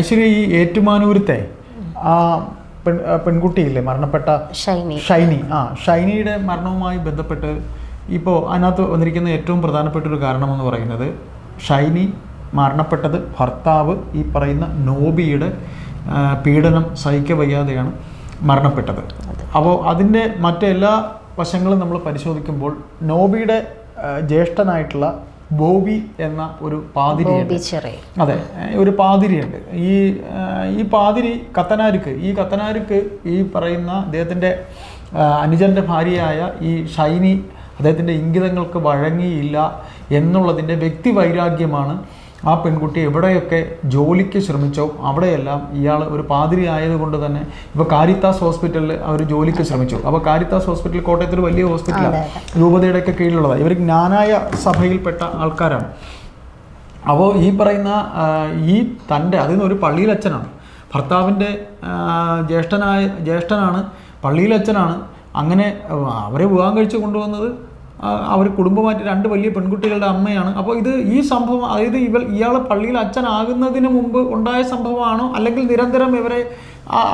ഐശ്വര്യ ഈ ഏറ്റുമാനൂരത്തെ ആ പെൺ പെൺകുട്ടിയില്ലേ മരണപ്പെട്ട ഷൈനി. ഷൈനി ആ ഷൈനിയുടെ മരണവുമായി ബന്ധപ്പെട്ട് ഇപ്പോൾ അതിനകത്ത് വന്നിരിക്കുന്ന ഏറ്റവും പ്രധാനപ്പെട്ട ഒരു കാരണമെന്ന് പറയുന്നത് ഷൈനി മരണപ്പെട്ടത് ഭർത്താവ് ഈ പറയുന്ന നോബിയുടെ പീഡനം സഹിക്ക വയ്യാതെയാണ് മരണപ്പെട്ടത്. അപ്പോൾ അതിന്റെ മറ്റെല്ലാ വശങ്ങളും നമ്മൾ പരിശോധിക്കുമ്പോൾ നോബിയുടെ ജ്യേഷ്ഠനായിട്ടുള്ള ബോബി എന്ന ഒരു പാതിരിയുണ്ട് അതെ ഒരു പാതിരിയുണ്ട് ഈ ഈ പാതിരി കത്തനാരുക്ക് ഈ കത്തനാരുക്ക് ഈ പറയുന്ന അദ്ദേഹത്തിന്റെ അനുജന്റെ ഭാര്യയായ ഈ ഷൈനി അദ്ദേഹത്തിന്റെ ഇംഗിതങ്ങൾക്ക് വഴങ്ങിയില്ല എന്നുള്ളതിന്റെ വ്യക്തി വൈരാഗ്യമാണ് ആ പെൺകുട്ടി എവിടെയൊക്കെ ജോലിക്ക് ശ്രമിച്ചോ അവിടെയെല്ലാം ഇയാൾ ഒരു പാതിരി ആയതുകൊണ്ട് തന്നെ ഇപ്പോൾ കാരിത്താസ് ഹോസ്പിറ്റലിൽ അവർ ജോലിക്ക് ശ്രമിച്ചു. അപ്പോൾ കാരിത്താസ് ഹോസ്പിറ്റൽ കോട്ടയത്തിൽ വലിയ ഹോസ്പിറ്റലാണ് രൂപതയുടെയൊക്കെ കീഴിലുള്ളതാണ് ഇവർ ജ്ഞാനായ സഭയിൽപ്പെട്ട ആൾക്കാരാണ്. അപ്പോൾ ഈ പറയുന്ന ഈ തന്റെ അതിൽ നിന്ന് ഒരു പള്ളിയിലച്ഛനാണ്. ഭർത്താവിന്റെ ജ്യേഷ്ഠനായ ജ്യേഷ്ഠനാണ് പള്ളിയിലച്ഛനാണ്. അങ്ങനെ അവരെ വിവാഹം കഴിച്ച് കൊണ്ടുവന്നത് അവർ കുടുംബമായിട്ട് രണ്ട് വലിയ പെൺകുട്ടികളുടെ അമ്മയാണ്. അപ്പോൾ ഇത് ഈ സംഭവം അതായത് ഇവൾ ഇയാൾ പള്ളിയിൽ അച്ഛനാകുന്നതിന് മുമ്പ് ഉണ്ടായ സംഭവമാണോ? അല്ലെങ്കിൽ നിരന്തരം ഇവരെ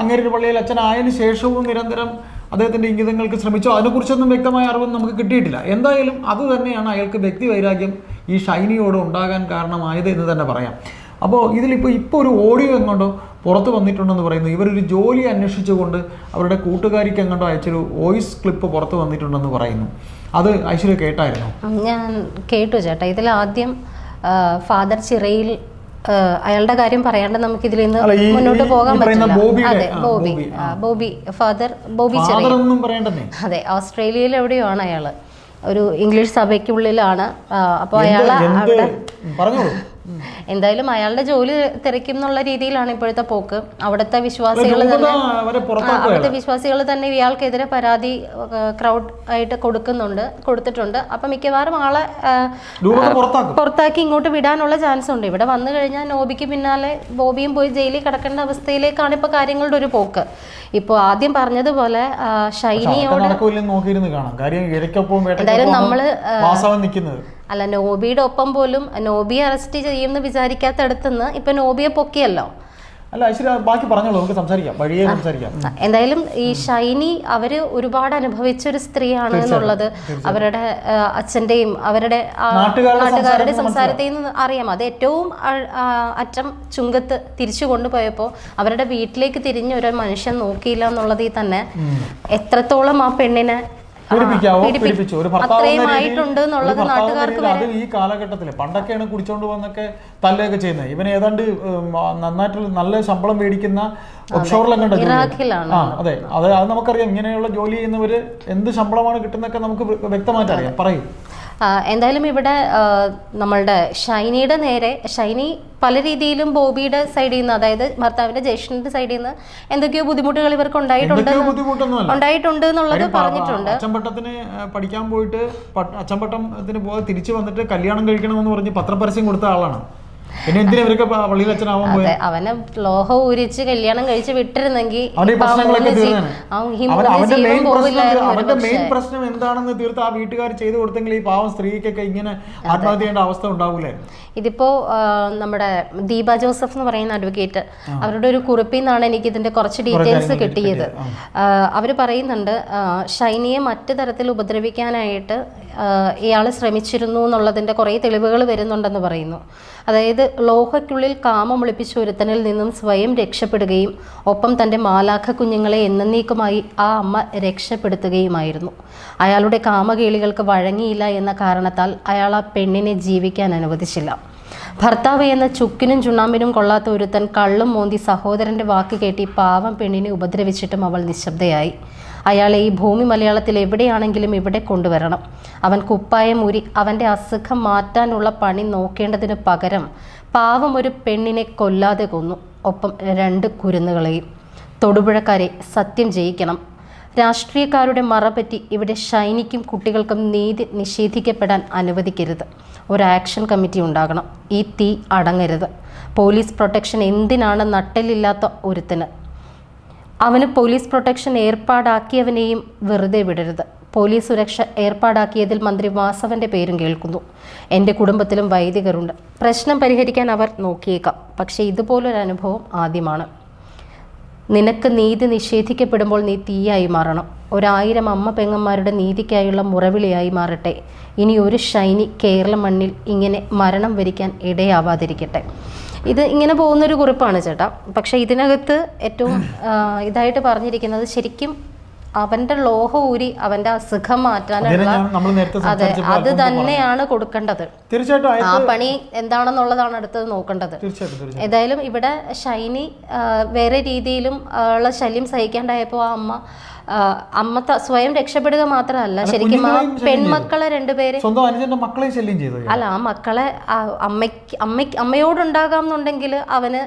അങ്ങേരുടെ പള്ളിയിൽ അച്ഛനായതിനു ശേഷവും നിരന്തരം അദ്ദേഹത്തിന്റെ ഇംഗിതങ്ങൾക്ക് ശ്രമിച്ചോ? അതിനെക്കുറിച്ചൊന്നും വ്യക്തമായ അറിവൊന്നും നമുക്ക് കിട്ടിയിട്ടില്ല. എന്തായാലും അത് തന്നെയാണ് അയാൾക്ക് വ്യക്തി വൈരാഗ്യം ഈ ഷൈനിയോട് ഉണ്ടാകാൻ കാരണമായത് എന്ന് തന്നെ പറയാം. അപ്പോൾ ഇതിലിപ്പോൾ ഇപ്പോൾ ഒരു ഓഡിയോ എങ്ങോട്ടോ പുറത്ത് വന്നിട്ടുണ്ടെന്ന് പറയുന്നു. ഇവരൊരു ജോലി അന്വേഷിച്ചുകൊണ്ട് അവരുടെ കൂട്ടുകാരിക്ക് എങ്ങോട്ടോ അയച്ചൊരു വോയിസ് ക്ലിപ്പ് പുറത്ത് വന്നിട്ടുണ്ടെന്ന് പറയുന്നു. അത് ഐശ്വര്യ കേട്ടായിരുന്നു? ഞാൻ കേട്ടു ചേട്ടാ. ഇതിൽ ആദ്യം ഫാദർ ചിറയിൽ അയാളുടെ കാര്യം പറയാണ്ട് നമുക്ക് ഇതിൽ നിന്ന് മുന്നോട്ട് പോകാൻ പറ്റില്ല. അതെ Bobby. Bobby, father Bobby father ചെറിയ ഒന്നും പറയണ്ടെന്നേ. അതെ ഓസ്ട്രേലിയയിൽ എവിടെയാണ് അയാൾ? ഒരു ഇംഗ്ലീഷ് സഭയ്ക്കുള്ളിലാണ് അപ്പോൾ അയാൾ അവിടെ എന്തായാലും അയാളുടെ ജോലി തിരക്കും എന്നുള്ള രീതിയിലാണ് ഇപ്പോഴത്തെ പോക്ക്. അവിടുത്തെ വിശ്വാസികൾ തന്നെ അവിടുത്തെ വിശ്വാസികൾ തന്നെ ഇയാൾക്കെതിരെ പരാതി ക്രൗഡ് ആയിട്ട് കൊടുക്കുന്നുണ്ട് കൊടുത്തിട്ടുണ്ട്. അപ്പൊ മിക്കവാറും ആളെ പുറത്താക്കും. ഇങ്ങോട്ട് വിടാനുള്ള ചാൻസ് ഉണ്ട്. ഇവിടെ വന്നു കഴിഞ്ഞാൽ നോബിക്ക് പിന്നാലെ ബോബിയും പോയി ജയിലിൽ കിടക്കേണ്ട അവസ്ഥയിലേക്കാണ് ഇപ്പൊ കാര്യങ്ങളുടെ ഒരു പോക്ക്. ഇപ്പോൾ ആദ്യം പറഞ്ഞതുപോലെ ഷൈനിയോട് എന്തായാലും നമ്മൾ, അല്ല നോബിയുടെ ഒപ്പം പോലും നോബിയെ അറസ്റ്റ് ചെയ്യുമെന്ന് വിചാരിക്കാത്തടത്തുനിന്ന് ഇപ്പൊ നോബിയെ പൊക്കിയല്ലോ. അല്ല ഐശ്വര്യ ബാക്കി പറഞ്ഞോളൂ നമുക്ക് സംസാരിക്കാം വഴിയെ സംസാരിക്കാം. എന്തായാലും ഈ ഷൈനി അവർ ഒരുപാട് അനുഭവിച്ച ഒരു സ്ത്രീയാണ് എന്നുള്ളത് അവരുടെ അച്ഛന്റെയും അവരുടെ നാട്ടുകാരുടെ സംസാരത്തെയും സംസാരത്തിൽ സംസാരത്തിൽ നിന്ന് അറിയാം. അത് ഏറ്റവും അറ്റം ചുങ്കത്ത് തിരിച്ചു കൊണ്ടുപോയപ്പോൾ അവരുടെ വീട്ടിലേക്ക് തിരിഞ്ഞ ഒരു മനുഷ്യൻ നോക്കിയില്ല എന്നുള്ളതിൽ തന്നെ. എത്രത്തോളം ആ പെണ്ണിനെ പീഡിപ്പിക്കാവോ പീഡിപ്പി- പീഡിപ്പിച്ചു ഒരു ഭർത്താവ് അത് ഈ കാലഘട്ടത്തിൽ പണ്ടൊക്കെയാണ് കുടിച്ചോണ്ട് വന്നൊക്കെ തല്ലയൊക്കെ ചെയ്യുന്നത് ഇവൻ ഏതാണ്ട് നന്നായിട്ടുള്ള നന്നായിട്ട് നല്ല ശമ്പളം മേടിക്കുന്ന കണ്ട ആ അതെ. അത് അത് നമുക്കറിയാം. ഇങ്ങനെയുള്ള ജോലി ചെയ്യുന്നവര് എന്ത് ശമ്പളമാണ് കിട്ടുന്നൊക്കെ നമുക്ക് വ്യ- വ്യക്തമായിട്ട് അറിയാം. പറയും. എന്തായാലും ഇവിടെ നമ്മളുടെ ഷൈനിയുടെ നേരെ ഷൈനി പല രീതിയിലും ബോബിയുടെ സൈഡിൽ നിന്ന് അതായത് ഭർത്താവിന്റെ ജ്യേഷ്ഠന്റെ സൈഡിൽ നിന്ന് എന്തൊക്കെയോ ബുദ്ധിമുട്ടുകൾ ഇവർക്ക് ഉണ്ടായിട്ടുണ്ട് ഉണ്ടായിട്ടുണ്ട് എന്നുള്ളത് പറഞ്ഞിട്ടുണ്ട്. അച്ചമ്പട്ടത്തിന് പഠിക്കാൻ പോയിട്ട് അച്ചമ്പട്ടത്തിന് പോയി തിരിച്ചു വന്നിട്ട് കല്യാണം കഴിക്കണമെന്ന് പറഞ്ഞ് പത്രപരസ്യം കൊടുത്ത ആളാണ്. പിന്നെ എന്തിനാ ഇവരൊക്കെ പള്ളിയിൽ അച്ഛനാവാൻ പോയത് അവനെ ലോഹം ഊരിച്ച് കല്യാണം കഴിച്ച് വിട്ടിരുന്നെങ്കിൽ അവന്റെ. മെയിൻ പ്രശ്നം എന്താണെന്ന് തീർത്ത് ആ വീട്ടുകാർ ചെയ്തു കൊടുത്തെങ്കിൽ ഈ പാവം സ്ത്രീക്കൊക്കെ ഇങ്ങനെ ആത്മഹത്യ ചെയ്യേണ്ട അവസ്ഥ ഉണ്ടാവൂലേ? ഇതിപ്പോ നമ്മുടെ ദീപ ജോസഫ് എന്ന് പറയുന്ന അഡ്വക്കേറ്റ് അവരുടെ ഒരു കുറിപ്പിൽ നിന്നാണ് എനിക്ക് ഇതിന്റെ കുറച്ച് ഡീറ്റെയിൽസ് കിട്ടിയത്. അവർ പറയുന്നുണ്ട് ഷൈനിയെ മറ്റു തരത്തിൽ ഉപദ്രവിക്കാനായിട്ട് ഇയാൾ ശ്രമിച്ചിരുന്നു എന്നുള്ളതിന്റെ കുറേ തെളിവുകൾ വരുന്നുണ്ടെന്ന് പറയുന്നു. അതായത് ലോഹയ്ക്കുള്ളിൽ കാമം ഒളിപ്പിച്ച ഒരുത്തനിൽ നിന്നും സ്വയം രക്ഷപ്പെടുകയും ഒപ്പം തന്റെ മാലാഖ കുഞ്ഞുങ്ങളെ എന്നേക്കുമായി ആ അമ്മ രക്ഷപ്പെടുത്തുകയുമായിരുന്നു. അയാളുടെ കാമകേളികൾക്ക് വഴങ്ങിയില്ല എന്ന കാരണത്താൽ അയാൾ ആ പെണ്ണിനെ ജീവിക്കാൻ അനുവദിച്ചില്ല. ഭർത്താവ് എന്ന ചുക്കിനും ചുണ്ണാമ്പിനും കൊള്ളാത്ത ഒരുത്തൻ കള്ളും മോന്തി സഹോദരന്റെ വാക്ക് കേട്ടി പാവം പെണ്ണിനെ ഉപദ്രവിച്ചിട്ടും അവൾ നിശബ്ദയായി. അയാളെ ഈ ഭൂമി മലയാളത്തിൽ എവിടെയാണെങ്കിലും ഇവിടെ കൊണ്ടുവരണം. അവൻ കുപ്പായം ഊരി അവന്റെ അസുഖം മാറ്റാനുള്ള പണി നോക്കേണ്ടതിന് പകരം പാവം ഒരു പെണ്ണിനെ കൊല്ലാതെ കൊന്നു. ഒപ്പം രണ്ട് കുരുന്നുകളെയും. തൊടുപുഴക്കാരെ സത്യം ജയിക്കണം. രാഷ്ട്രീയക്കാരുടെ മറപറ്റി ഇവിടെ ഷൈനിക്കും കുട്ടികൾക്കും നീതി നിഷേധിക്കപ്പെടാൻ അനുവദിക്കരുത്. ഒരു ആക്ഷൻ കമ്മിറ്റി ഉണ്ടാകണം. ഈ തീ അടങ്ങരുത്. പോലീസ് പ്രൊട്ടക്ഷൻ എന്തിനാണ് നട്ടലില്ലാത്ത ഒരുത്തിന്? അവന് പോലീസ് പ്രൊട്ടക്ഷൻ ഏർപ്പാടാക്കിയവനെയും വെറുതെ വിടരുത്. പോലീസ് സുരക്ഷ ഏർപ്പാടാക്കിയതിൽ മന്ത്രി വാസവന്റെ പേരും കേൾക്കുന്നു. എന്റെ കുടുംബത്തിലും വൈദികരുണ്ട്. പ്രശ്നം പരിഹരിക്കാൻ അവർ നോക്കിയേക്കാം. പക്ഷേ ഇതുപോലൊരു അനുഭവം ആദ്യമാണ്. നിനക്ക് നീതി നിഷേധിക്കപ്പെടുമ്പോൾ നീ തീയായി മാറണം. ഒരായിരം അമ്മ പെങ്ങന്മാരുടെ നീതിക്കായുള്ള മുറവിളിയായി മാറട്ടെ. ഇനി ഒരു ഷൈനി കേരള മണ്ണിൽ ഇങ്ങനെ മരണം വരിക്കാൻ ഇടയാവാതിരിക്കട്ടെ. ഇത് ഇങ്ങനെ പോകുന്നൊരു കുറിപ്പാണ് ചേട്ടാ. പക്ഷേ ഇതിനകത്ത് ഏറ്റവും ഇതായിട്ട് പറഞ്ഞിരിക്കുന്നത് ശരിക്കും അവന്റെ ലോഹ ഊരി അവന്റെ അസുഖം മാറ്റാനുള്ള അതെ അത് തന്നെയാണ് കൊടുക്കേണ്ടത്. തീർച്ചയായിട്ടും ആ പണി എന്താണെന്നുള്ളതാണ് അടുത്തത് നോക്കേണ്ടത്. ഏതായാലും ഇവിടെ ഷൈനി വേറെ രീതിയിലും ഉള്ള ശല്യം സഹിക്കാണ്ടായപ്പോൾ ആ അമ്മ അമ്മ സ്വയം രക്ഷപ്പെടുക മാത്രമല്ല ശരിക്കും ആ പെൺമക്കളെ രണ്ടുപേരെ അല്ല ആ മക്കളെ അമ്മയ്ക്ക് അമ്മയ്ക്ക് അമ്മയോടുണ്ടാകാം എന്നുണ്ടെങ്കിൽ അവന്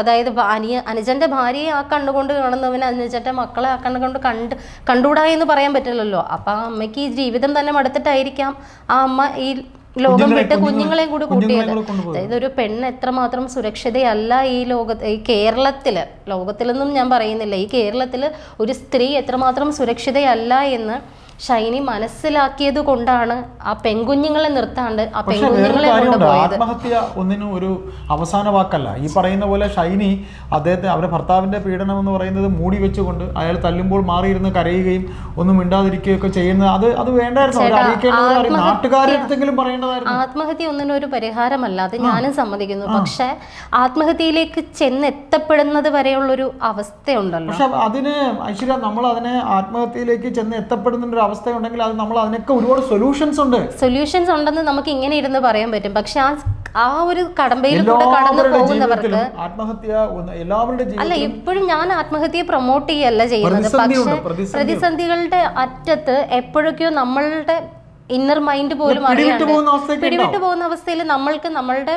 അതായത് അനിയ അനുജന്റെ ഭാര്യയെ ആ കണ്ടുകൊണ്ട് കാണുന്നവന് അനുജന്റെ മക്കളെ ആ കണ്ടുകൊണ്ട് കണ്ട് കണ്ടുകൂടാ എന്ന് പറയാൻ പറ്റില്ലല്ലോ. അപ്പൊ ആ അമ്മയ്ക്ക് ഈ ജീവിതം തന്നെ മടുത്തിട്ടായിരിക്കാം ആ അമ്മ ഈ ലോകം വിട്ട് കുഞ്ഞുങ്ങളെ- കുഞ്ഞുങ്ങളെയും കൂടി കൂട്ടിയത്. അതായത് ഒരു പെണ്ണ് എത്രമാത്രം സുരക്ഷിതയല്ല ഈ ലോകത്ത് ഈ കേരളത്തിൽ. ലോകത്തിലൊന്നും ഞാൻ പറയുന്നില്ല. ഈ കേരളത്തിൽ ഒരു സ്ത്രീ എത്രമാത്രം സുരക്ഷിതയല്ല എന്ന് ഷൈനി മനസ്സിലാക്കിയത് കൊണ്ടാണ് ആ പെൺകുഞ്ഞുങ്ങളെ നിർത്താണ്ട് ആ പെൺകുഞ്ഞുങ്ങളെ കൊണ്ടുപോയത്. ആത്മഹത്യ ഒന്നിനും ഒരു അവസാന വാക്കല്ല. ഈ പറയുന്ന പോലെ ഷൈനി അദ്ദേഹത്തെ അവരുടെ ഭർത്താവിന്റെ പീഡനം എന്ന് പറയുന്നത് മൂടി വെച്ചുകൊണ്ട് അയാൾ തല്ലുമ്പോൾ മാറിയിരുന്ന് കരയുകയും ഒന്നും മിണ്ടാതിരിക്കുകയൊക്കെ ചെയ്യുന്നത്. അത് അത് വേണ്ടായിരുന്നു. പറയേണ്ടതായിരുന്നു. ആത്മഹത്യ ഒന്നിനും ഒരു പരിഹാരമല്ല. അത് ഞാനും സമ്മതിക്കുന്നു. പക്ഷെ ആത്മഹത്യയിലേക്ക് ചെന്നെത്തപ്പെടുന്നത് വരെയുള്ളൊരു അവസ്ഥയുണ്ടല്ലോ. പക്ഷെ അതിന് ഐശ്വര്യ നമ്മൾ അതിനെ ആത്മഹത്യയിലേക്ക് ചെന്ന് എത്തപ്പെടുന്ന അവസ്ഥയുണ്ടെങ്കിൽ അത് നമ്മൾ അതിനൊക്കെ ഒരുപാട് സൊല്യൂഷൻസ് ഉണ്ട്. സൊല്യൂഷൻസ് ഉണ്ടെന്ന് നമുക്ക് ഇങ്ങനെ ഇരുന്ന് പറയാൻ പറ്റും. പക്ഷെ ആ ആ ഒരു കടമ്പയിലൂടെ കടന്നു എല്ലാവരുടെ പോകുന്നവർക്ക് ആത്മഹത്യ എല്ലാവരുടെ അല്ല ഇപ്പോഴും ഞാൻ ആത്മഹത്യയെ പ്രൊമോട്ട് ചെയ്യല്ല ചെയ്യുന്നത്. പക്ഷെ പ്രതിസന്ധികളുടെ അറ്റത്ത് എപ്പോഴൊക്കെയോ നമ്മളുടെ ഇന്നർ മൈൻഡ് പോലും പിടിവിട്ട് പോകുന്ന അവസ്ഥയിൽ നമ്മൾക്ക് നമ്മളുടെ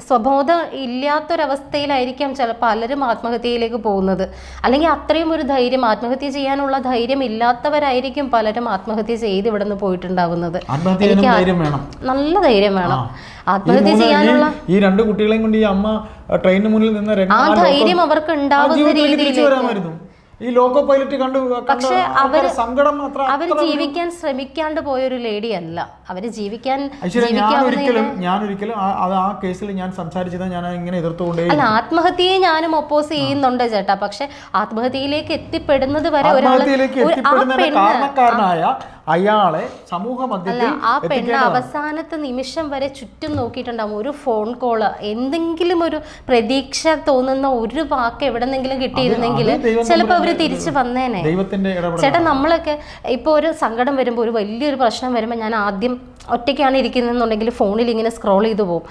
സ്വബോധം ഇല്ലാത്തൊരവസ്ഥയിലായിരിക്കാം ചില പലരും ആത്മഹത്യയിലേക്ക് പോകുന്നത്. അല്ലെങ്കിൽ അത്രയും ഒരു ധൈര്യം ആത്മഹത്യ ചെയ്യാനുള്ള ധൈര്യം ഇല്ലാത്തവരായിരിക്കും പലരും ആത്മഹത്യ ചെയ്ത് ഇവിടെ നിന്ന് പോയിട്ടുണ്ടാവുന്നത് നല്ല ധൈര്യം വേണം. ആത്മഹത്യ ചെയ്യാനുള്ള ഈ- രണ്ട് കുട്ടികളെയും കൊണ്ട് ഈ അമ്മ ട്രെയിനിന് മുന്നിൽ നിന്ന് ആ ധൈര്യം അവർക്ക് ഉണ്ടാവുന്ന രീതിയിൽ ഈ ലോക്കോ പൈലറ്റ് കണ്ടു കണ്ട അവർ സങ്കടം മാത്രം അവർ ജീവിക്കാൻ ശ്രമിക്കാണ്ട് പോയൊരു ലേഡി അല്ല അവർ ജീവിക്കാൻ ഞാൻ ഒരിക്കലും ഞാൻ ഒരിക്കലും ആ- അത് ആ കേസിൽ ഞാൻ സംസാരിച്ചത് ഞാൻ ഇങ്ങനെ എതിർത്തുകൊണ്ടേ അല്ല ആത്മഹത്യയെ ഞാനും ഒപ്പോസ് ചെയ്യുന്നുണ്ട് ചേട്ടാ. പക്ഷെ ആത്മഹത്യയിലേക്ക് എത്തിപ്പെടുന്നത് വരെ ആത്മഹത്യയിലേക്ക് എത്തിപ്പെടുന്നതിന് കാരണക്കാരനായ അയാളെ സമൂഹ മധ്യത്തിൽ ആ പെണ്ണ് അവസാനത്തെ നിമിഷം വരെ ചുറ്റും നോക്കിയിട്ടുണ്ടാവും. ഒരു ഫോൺ കോൾ എന്തെങ്കിലും ഒരു പ്രതീക്ഷ തോന്നുന്ന ഒരു വാക്ക് എവിടെന്നെങ്കിലും കിട്ടിയിരുന്നെങ്കിൽ ചിലപ്പോൾ അവർ ചിലപ്പോൾ അവർ തിരിച്ചു വന്നേനെ. ദൈവത്തിന്റെ ചേട്ടാ നമ്മളൊക്കെ ഇപ്പൊ ഒരു സങ്കടം വരുമ്പോ ഒരു വലിയൊരു പ്രശ്നം വരുമ്പോ ഞാൻ ആദ്യം ഒറ്റയ്ക്കാണ് ഇരിക്കുന്നതെന്നുണ്ടെങ്കിൽ ഫോണിൽ ഇങ്ങനെ സ്ക്രോൾ ചെയ്തു പോകും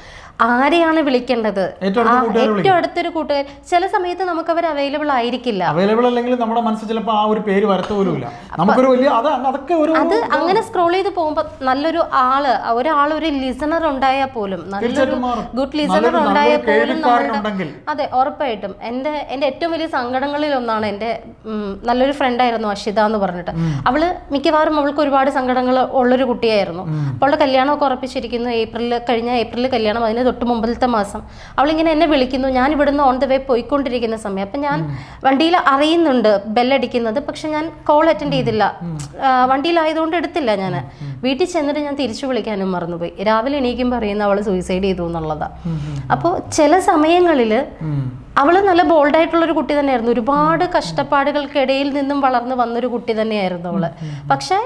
ആരെയാണ് വിളിക്കേണ്ടത്? ഏറ്റവും അടുത്തൊരു കൂട്ടുകാർ. ചില സമയത്ത് നമുക്ക് അവർ അവൈലബിൾ ആയിരിക്കില്ല. അവൈലബിൾ അല്ലെങ്കിൽ നമ്മുടെ മനസ്സിൽ ചിലപ്പോൾ ആ ഒരു പേര് നമുക്കൊരു വലിയ അത് അതൊക്കെ ഒരു അത് അങ്ങനെ സ്ക്രോൾ ചെയ്ത് പോകുമ്പോൾ നല്ലൊരു ആൾ ഒരാൾ ഒരു ലിസണർ ഉണ്ടായാൽ പോലും നല്ലൊരു ഗുഡ് ലിസണർ ഉണ്ടായാൽ പോലും അതെ ഉറപ്പായിട്ടും. എന്റെ എന്റെ ഏറ്റവും വലിയ സങ്കടങ്ങളിൽ ഒന്നാണ് എന്റെ നല്ലൊരു ഫ്രണ്ടായിരുന്നു അഷിത എന്ന് പറഞ്ഞിട്ട്. അവൾ മിക്കവാറും അവൾക്ക് ഒരുപാട് സങ്കടങ്ങൾ ഉള്ളൊരു കുട്ടിയായിരുന്നു. അപ്പോൾ അവളുടെ കല്യാണമൊക്കെ ഉറപ്പിച്ചിരിക്കുന്നു. ഏപ്രിലിൽ കഴിഞ്ഞ ഏപ്രിൽ കല്യാണം അതിന് തൊട്ട് മുമ്പിലത്തെ മാസം. അവളിങ്ങനെ എന്നെ വിളിക്കുന്നു. ഞാൻ ഇവിടുന്ന് ഓൺ ദ വേ പോയിക്കൊണ്ടിരിക്കുന്ന സമയം. അപ്പം ഞാൻ വണ്ടിയിൽ അറിയുന്നുണ്ട് ബെല്ലടിക്കുന്നത്. പക്ഷെ ഞാൻ കോൾ അറ്റൻഡ് ചെയ്തില്ല. വണ്ടിയിലായതുകൊണ്ട് എടുത്തില്ല ഞാൻ. വീട്ടിൽ ചെന്നിട്ട് ഞാൻ തിരിച്ചു വിളിക്കാനും മറന്നുപോയി. രാവിലെ എണീക്കും പറയുന്ന അവൾ സൂയിസൈഡ് ചെയ്തു എന്നുള്ളതാണ് അപ്പോൾ ചില സമയങ്ങളിൽ അവൾ നല്ല ബോൾഡായിട്ടുള്ളൊരു കുട്ടി തന്നെയായിരുന്നു. ഒരുപാട് കഷ്ടപ്പാടുകൾക്കിടയിൽ നിന്നും വളർന്നു വന്നൊരു കുട്ടി തന്നെയായിരുന്നു അവൾ പക്ഷെ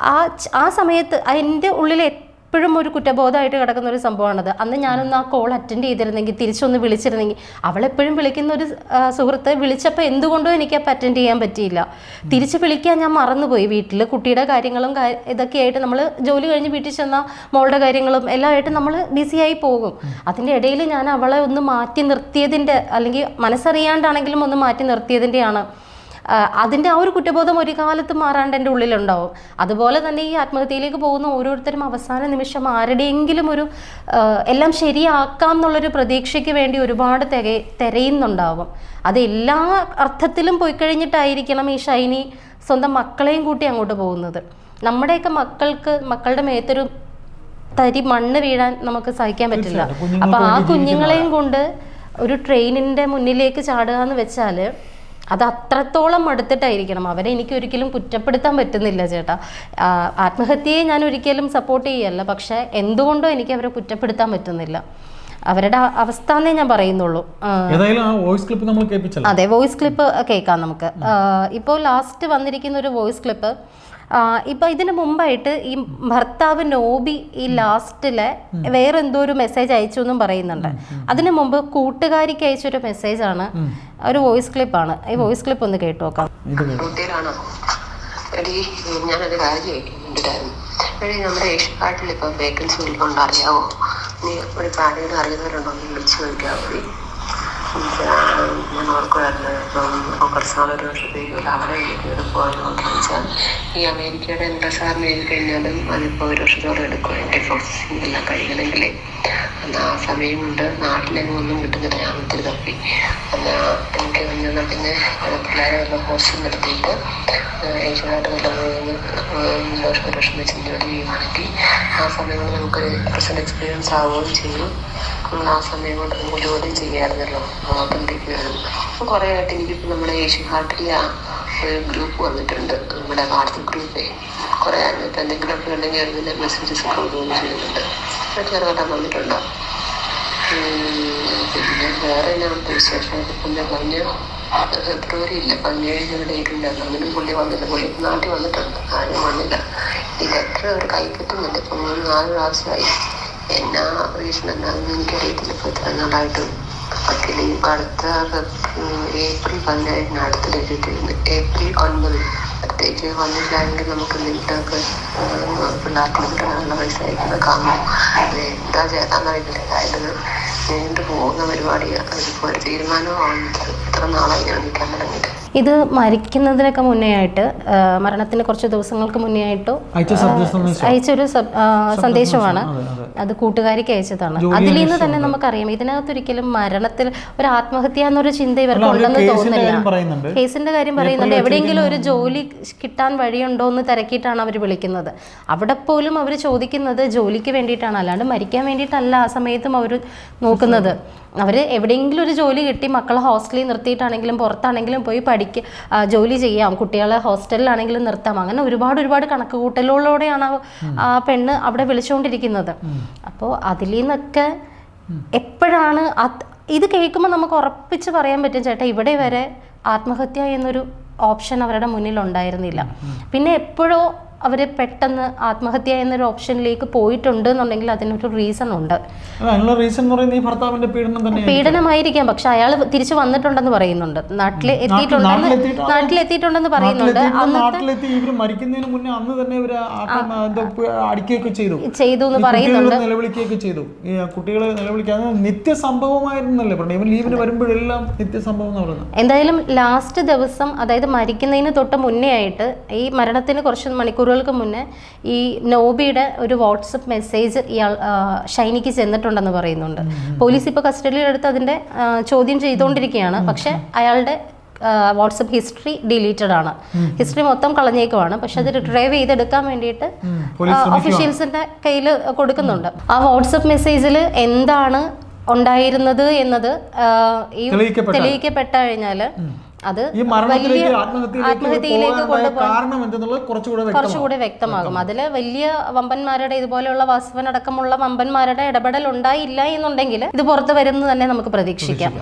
ആ ആ സമയത്ത് എന്റെ ഉള്ളിൽ എപ്പോഴും ഒരു കുറ്റബോധമായിട്ട് കിടക്കുന്ന ഒരു സംഭവമാണത്. അന്ന് ഞാനൊന്ന് ആ കോൾ അറ്റൻഡ് ചെയ്തിരുന്നെങ്കിൽ തിരിച്ചൊന്ന് വിളിച്ചിരുന്നെങ്കിൽ അവളെപ്പോഴും വിളിക്കുന്ന ഒരു സുഹൃത്ത് വിളിച്ചപ്പോൾ എന്തുകൊണ്ടോ എനിക്ക് അപ്പം അറ്റൻഡ് ചെയ്യാൻ പറ്റിയില്ല. തിരിച്ച് വിളിക്കാൻ ഞാൻ മറന്നുപോയി വീട്ടിൽ കുട്ടിയുടെ കാര്യങ്ങളും ഇതൊക്കെ ആയിട്ട് നമ്മൾ ജോലി കഴിഞ്ഞ് വീട്ടിൽ ചെന്ന മോളുടെ കാര്യങ്ങളും എല്ലാം ആയിട്ട് നമ്മൾ ബിസിയായി പോകും. അതിന്റെ ഇടയിൽ ഞാൻ അവളെ ഒന്ന് മാറ്റി നിർത്തിയതിന്റെ അല്ലെങ്കിൽ മനസ്സറിയാണ്ടാണെങ്കിലും ഒന്ന് മാറ്റി നിർത്തിയതിന്റെയാണ് അതിന്റെ ആ ഒരു കുറ്റബോധം ഒരു കാലത്ത് മാറാണ്ട് എന്റെ ഉള്ളിലുണ്ടാവും. അതുപോലെ തന്നെ ഈ ആത്മഹത്യയിലേക്ക് പോകുന്ന ഓരോരുത്തരും അവസാന നിമിഷം ആരുടെയെങ്കിലും ഒരു എല്ലാം ശരിയാക്കാം എന്നുള്ളൊരു പ്രതീക്ഷയ്ക്ക് വേണ്ടി ഒരുപാട് തെക തിരയുന്നുണ്ടാവും. അത് എല്ലാ അർത്ഥത്തിലും പോയി കഴിഞ്ഞിട്ടായിരിക്കണം ഈ ഷൈനി സ്വന്തം മക്കളെയും കൂട്ടി അങ്ങോട്ട് പോകുന്നത്. നമ്മുടെയൊക്കെ മക്കൾക്ക് മക്കളുടെ മേത്തൊരു തരി മണ്ണ് വീഴാൻ നമുക്ക് സഹിക്കാൻ പറ്റില്ല. അപ്പൊ ആ കുഞ്ഞുങ്ങളെയും കൊണ്ട് ഒരു ട്രെയിനിന്റെ മുന്നിലേക്ക് ചാടുക എന്ന് വെച്ചാൽ അത് അത്രത്തോളം അടുത്തിട്ടായിരിക്കണം അവരെ എനിക്ക് ഒരിക്കലും കുറ്റപ്പെടുത്താൻ പറ്റുന്നില്ല ചേട്ടാ. ആത്മഹത്യയെ ഞാൻ ഒരിക്കലും സപ്പോർട്ട് ചെയ്യല്ല. പക്ഷേ എന്തുകൊണ്ടോ എനിക്ക് അവരെ കുറ്റപ്പെടുത്താൻ പറ്റുന്നില്ല. അവരുടെ അവസ്ഥ എന്നേ ഞാൻ പറയുന്നുള്ളൂ. അതെ വോയിസ് ക്ലിപ്പ് കേൾക്കാം നമുക്ക്. ഇപ്പോൾ ലാസ്റ്റ് വന്നിരിക്കുന്ന ഒരു വോയിസ് ക്ലിപ്പ് ഇപ്പൊ ഇതിനു മുമ്പായിട്ട് ഈ ഭർത്താവ് നോബി ഈ ലാസ്റ്റിലെ വേറെന്തോ ഒരു മെസ്സേജ് അയച്ചു എന്നും പറയുന്നുണ്ട്. അതിനു മുമ്പ് കൂട്ടുകാരിക്ക് അയച്ചൊരു മെസ്സേജ് ആണ്. ഒരു വോയിസ് ക്ലിപ്പാണ് ഈ വോയിസ് ക്ലിപ്പ് ഒന്ന് കേട്ടു നോക്കാം. ഞാനൊരു കാര്യം നമ്മുടെ ഏഷ്യക്കാട്ടിൽ ഇപ്പം വേക്കൻസി വിളിക്കൊണ്ട് അറിയാവോ നീ ഒരു പാടിയുടെ അറിയുന്നവരുണ്ടോ? എന്ന് വിളിച്ചു ചോദിക്കാവോ ഞാൻ ഓർക്കുമായിരുന്നു ഇപ്പം കുറച്ചാളൊരു വർഷത്തേക്ക് ഒരു അവിടെ പോയെന്ന് വെച്ചാൽ ഈ അമേരിക്കയുടെ എംബസാറിന് എഴുതി കഴിഞ്ഞാലും അതിപ്പോൾ ഒരു വർഷത്തോളം എടുക്കും എന്റെ പ്രോസസ്സിംഗ് എല്ലാം കഴിയണമെങ്കിൽ എന്നാൽ ആ സമയം കൊണ്ട് നാട്ടിലെങ്ങും ഒന്നും കിട്ടുന്നില്ല. ഞാൻ ഒത്തിരി തപ്പി. എന്നാൽ എനിക്ക് വന്ന് പിന്നെ പിള്ളേരെ വല്ല ഹോസ്റ്റൽ നിർത്തിയിട്ട് ഒരു ചെയ്യുവാണെങ്കിൽ ആ സമയം കൊണ്ട് നമുക്കൊരു എക്സ്പീരിയൻസ് ആവുകയും ചെയ്യും. ആ സമയം കൊണ്ട് നമുക്ക് ജോലി ചെയ്യാമായിരുന്നല്ലോ ഓട്ടോമാറ്റിക്കായിരുന്നു കുറേ ആയിട്ട് എനിക്കിപ്പോൾ നമ്മുടെ ഏഷ്യൻ ഹാർട്ടിലെ ഒരു ഗ്രൂപ്പ് വന്നിട്ടുണ്ട്. നമ്മുടെ വാട്സപ്പ് ഗ്രൂപ്പേ കുറേ ആയിട്ട് എന്തെങ്കിലും ഒക്കെ ഉണ്ടെങ്കിൽ അതിന്റെ മെസ്സേജസ് ഇടുകയും ചെയ്യുന്നുണ്ട്. അത് ചെറുതായിട്ട് വന്നിട്ടുണ്ട്. പിന്നെ വേറെ ഞാൻ വിശേഷം പിന്നെ കഴിഞ്ഞ ഫെബ്രുവരി ഇല്ല. പതിനേഴിന് ഡേറ്റ് ഉണ്ടായിരുന്നു അങ്ങനെ പുള്ളി വന്നില്ല. പുള്ളി ഇപ്പം നാട്ടിൽ വന്നിട്ടുണ്ട്. ആരും വന്നില്ല. ഈ ലെറ്റർ അവർ കിട്ടുന്നുണ്ട്. ഇപ്പം മൂന്ന് നാല് പ്രാവശ്യമായി. എന്നാ റീസൺ എന്താണെന്ന് എനിക്കറിയത്തില്ല. ഇപ്പോൾ ഇത്ര നാളായിട്ടും ഇപ്പം അടുത്ത ഏപ്രിൽ പതിനേഴിന് അടുത്ത ഡേറ്റ് ഏപ്രിൽ ഒൻപത് അത്തേക്ക് വന്നില്ലായെങ്കിൽ നമുക്ക് നിങ്ങൾക്ക് പിള്ളേർക്ക് കിട്ടാനുള്ള പൈസ അയക്കുന്ന കാണും അത് എന്താ ചേട്ടാന്നറിയില്ല. അതായത് നീണ്ടു പോകുന്ന പരിപാടിയാണ് അതിപ്പോൾ ഒരു തീരുമാനമാവുന്നത് ഇത്ര നാളായി ഞാൻ നിൽക്കാൻ തുടങ്ങിയിട്ട്. ഇത് മരിക്കുന്നതിനൊക്കെ മുന്നേ ആയിട്ട് മരണത്തിന് കുറച്ച് ദിവസങ്ങൾക്ക് മുന്നേ ആയിട്ടോ അയച്ചൊരു സന്ദേശമാണ്. അതെ കൂട്ടുകാരിക്ക് അയച്ചതാണ്. അതിൽ നിന്ന്. തന്നെ നമുക്കറിയാം. ഇതിനകത്തൊരിക്കലും മരണത്തിൽ ഒരു ആത്മഹത്യ എന്നൊരു ചിന്ത ഇവർക്ക് ഉണ്ടെന്ന് തോന്നുന്നില്ല. കേസിന്റെ കാര്യം പറയുന്നുണ്ട്. എവിടെയെങ്കിലും ഒരു ജോലി കിട്ടാൻ വഴിയുണ്ടോ എന്ന് തിരക്കിയിട്ടാണ് അവർ വിളിക്കുന്നത്. അവിടെ പോലും അവർ ചോദിക്കുന്നത് ജോലിക്ക് വേണ്ടിയിട്ടാണ്. അല്ലാണ്ട് മരിക്കാൻ വേണ്ടിയിട്ടല്ല ആ സമയത്തും അവർ നോക്കുന്നത്. അവർ എവിടെയെങ്കിലും ഒരു ജോലി കിട്ടി മക്കളെ ഹോസ്റ്റലിൽ നിർത്തിയിട്ടാണെങ്കിലും പുറത്താണെങ്കിലും പോയി പഠിക്കുക ജോലി ചെയ്യാം. കുട്ടികളെ ഹോസ്റ്റലിലാണെങ്കിലും നിർത്താം. അങ്ങനെ ഒരുപാട് ഒരുപാട് കണക്ക് കൂട്ടലുകളോടെയാണ് ആ- ആ പെണ്ണ് അവിടെ വിളിച്ചുകൊണ്ടിരിക്കുന്നത്. അപ്പോൾ അതിൽ നിന്നൊക്കെ എപ്പോഴാണ് ഇത് കേൾക്കുമ്പോൾ നമുക്ക് ഉറപ്പിച്ച് പറയാൻ പറ്റും ചേട്ടാ ഇവിടെ വരെ ആത്മഹത്യ എന്നൊരു ഓപ്ഷൻ അവരുടെ മുന്നിൽ ഉണ്ടായിരുന്നില്ല പിന്നെ എപ്പോഴോ അവർ പെട്ടെന്ന് ആത്മഹത്യ എന്നൊരു ഓപ്ഷനിലേക്ക് പോയിട്ടുണ്ട് എന്നുണ്ടെങ്കിൽ അതിനൊരു റീസൺ ഉണ്ട് പീഡനമായിരിക്കാം. പക്ഷെ അയാൾ തിരിച്ചു വന്നിട്ടുണ്ടെന്ന് പറയുന്നുണ്ട്. നാട്ടിൽ എത്തിയിട്ടുണ്ടെന്ന് നാട്ടിൽ എത്തിയിട്ടുണ്ടെന്ന് പറയുന്നുണ്ട്. ചെയ്തു. എന്ന് പറയുന്നുണ്ട്. കുട്ടികളെ ചെയ്തു. ഈ കുട്ടികളെ നിലവിളിക്കാതെ നിത്യസംഭവമായിരുന്നല്ലേ ലീവിന് വരുമ്പോഴെല്ലാം നിത്യസംഭവം എന്തായാലും ലാസ്റ്റ് ദിവസം അതായത് മരിക്കുന്നതിന് തൊട്ട് മുന്നേ ആയിട്ട് ഈ മരണത്തിന് കുറച്ച് മണിക്കൂറുകൾക്ക് മുന്നേ ഈ നോബിയുടെ ഒരു വാട്സപ്പ് മെസ്സേജ് ഇയാൾ ഷൈനിക്ക് ചെന്നിട്ടുണ്ടെന്ന് പറയുന്നുണ്ട്. പോലീസ് ഇപ്പോൾ കസ്റ്റഡിയിലെടുത്ത് അതിന്റെ ചോദ്യം ചെയ്തുകൊണ്ടിരിക്കുകയാണ് പക്ഷേ അയാളുടെ വാട്സപ്പ് ഹിസ്റ്ററി ഡിലീറ്റഡ് ആണ്. ഹിസ്റ്ററി മൊത്തം കളഞ്ഞേക്കുവാണ്. പക്ഷെ അത് റിട്രൈവ് ചെയ്തെടുക്കാൻ വേണ്ടിയിട്ട് ഒഫീഷ്യൽസിന്റെ കയ്യിൽ കൊടുക്കുന്നുണ്ട്. ആ വാട്സപ്പ് മെസ്സേജിൽ എന്താണ് ഉണ്ടായിരുന്നത് എന്നത് തെളിയിക്കപ്പെട്ട കഴിഞ്ഞാൽ അത് വലിയ ആത്മഹത്യയിലേക്ക് കുറച്ചുകൂടെ വ്യക്തമാകും. അതിൽ വലിയ വമ്പന്മാരുടെ ഇതുപോലെയുള്ള വാസവൻ അടക്കമുള്ള വമ്പന്മാരുടെ ഇടപെടൽ ഉണ്ടായില്ല എന്നുണ്ടെങ്കിൽ ഇത് പുറത്തു വരുന്നത് തന്നെ നമുക്ക് പ്രതീക്ഷിക്കാം.